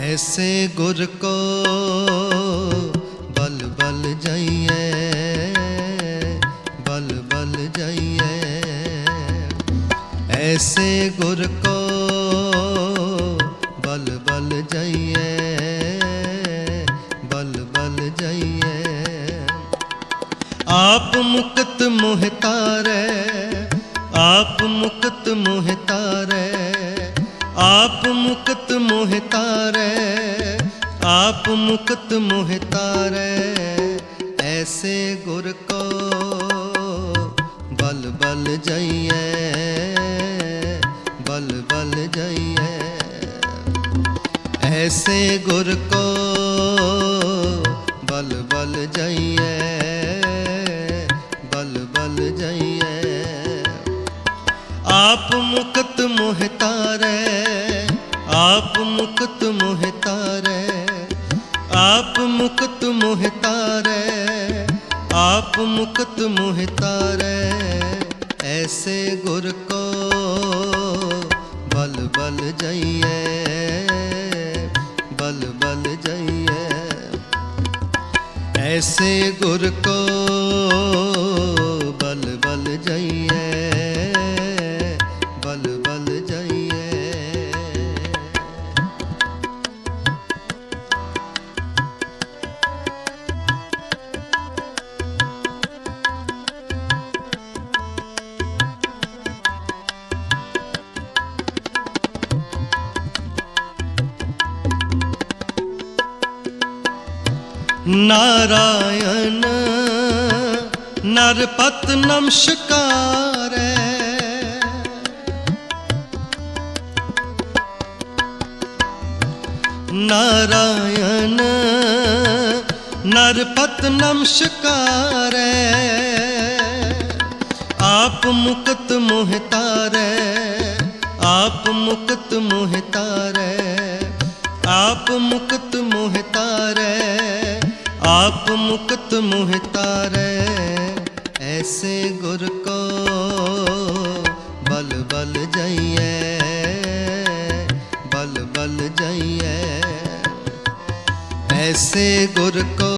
ऐसे गुर को बल बल जाइए, बल बल जाइए। ऐसे गुर को बल बल जाइए, बल बल जाइए। आप मुक्त मोहतारे, आप मुक्त मोहतारे आप मुक्त मोहतारे आप मुक्त मोहतारे ऐसे गुर को बल बल जाइए, बल बल जाइए। ऐसे गुर को बल बल जाइए, बल बल जाइए। आप मुक्त मोहतारे, आप मुक्त मोहतारे, आप मुक्त मोहतारे, आप मुक्त मोहतारे, ऐसे गुर को बल बल जाइए, बल बल जाइए। ऐसे गुर को नारायण नरपत नमस्कार नारायण, नरपत नमस्कार आप मुक्त मोहतार आप मुक्त मोहतार आप मुक्त मोहतार आप मुक्त मोहतार ऐसे गुर को ऐसे गुर को